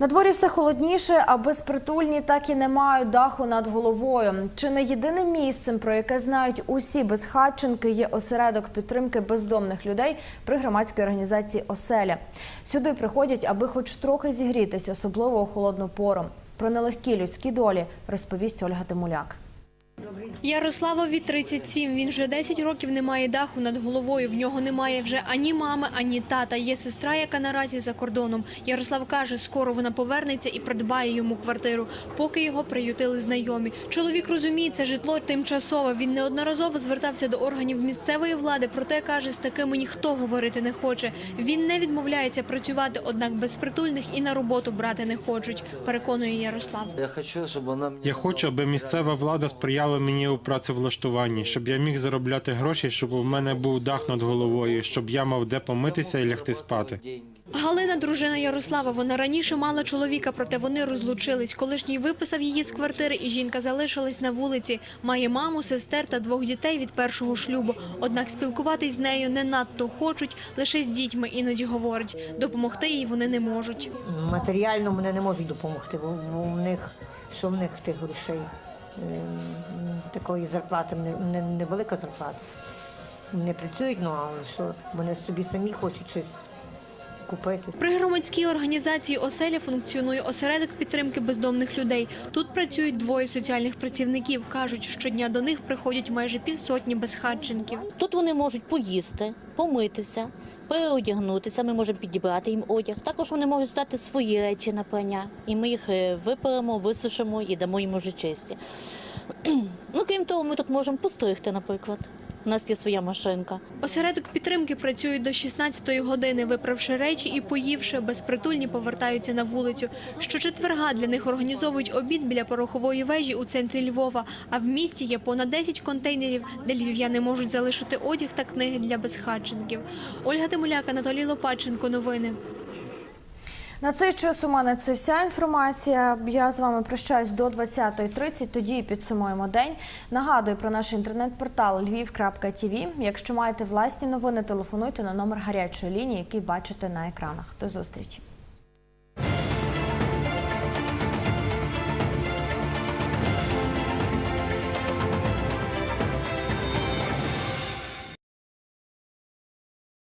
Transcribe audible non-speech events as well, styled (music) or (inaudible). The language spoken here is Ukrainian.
На дворі все холодніше, а безпритульні так і не мають даху над головою. Чи не єдиним місцем, про яке знають усі безхатченки, є осередок підтримки бездомних людей при громадській організації Оселя. Сюди приходять, аби хоч трохи зігрітись, особливо у холодну пору. Про нелегкі людські долі розповість Ольга Тимуляк. Ярославові 37. Він вже 10 років не має даху над головою. В нього немає вже ані мами, ані тата. Є сестра, яка наразі за кордоном. Ярослав каже, скоро вона повернеться і придбає йому квартиру, поки його приютили знайомі. Чоловік розуміє, це житло тимчасове. Він неодноразово звертався до органів місцевої влади, проте каже, з такими ніхто говорити не хоче. Він не відмовляється працювати, однак безпритульних і на роботу брати не хочуть. Переконує Ярослав. Я хочу, щоб вона Я хочу, аби місцева влада сприяла мені у працевлаштуванні, щоб я міг заробляти гроші, щоб у мене був дах над головою, щоб я мав де помитися і лягти спати. Галина, дружина Ярослава, вона раніше мала чоловіка, проте вони розлучились. Колишній виписав її з квартири, і жінка залишилась на вулиці. Має маму, сестер та двох дітей від першого шлюбу. Однак спілкуватись з нею не надто хочуть, лише з дітьми іноді говорить. Допомогти їй вони не можуть. Матеріально мене не можуть допомогти, бо, бо в них що в них тих грошей? Ем, Такої зарплати не, не, невелика зарплата. Не працюють, ну але що вони собі самі хочуть щось купити. При громадській організації «Оселя» функціонує осередок підтримки бездомних людей. Тут працюють двоє соціальних працівників. Кажуть, щодня до них приходять майже півсотні безхатченків. Тут вони можуть поїсти, помитися, переодягнутися. Ми можемо підібрати їм одяг. Також вони можуть здати свої речі на прання, і ми їх е, виперемо, висушимо і дамо їм уже чисті. (clears throat) Ну, крім того, ми тут можемо постригти, наприклад. Нас є своя машинка. Осередок підтримки працює до 16-ї години. Виправши речі і поївши, безпритульні повертаються на вулицю. Щочетверга для них організовують обід біля порохової вежі у центрі Львова. А в місті є понад 10 контейнерів, де львів'яни можуть залишити одяг та книги для безхатченків. Ольга Тимуляк, Анатолій Лопаченко. Новини. На цей час у мене це вся інформація. Я з вами прощаюсь до 20.30, тоді підсумуємо день. Нагадую про наш інтернет-портал lviv.tv. Якщо маєте власні новини, телефонуйте на номер гарячої лінії, який бачите на екранах. До зустрічі.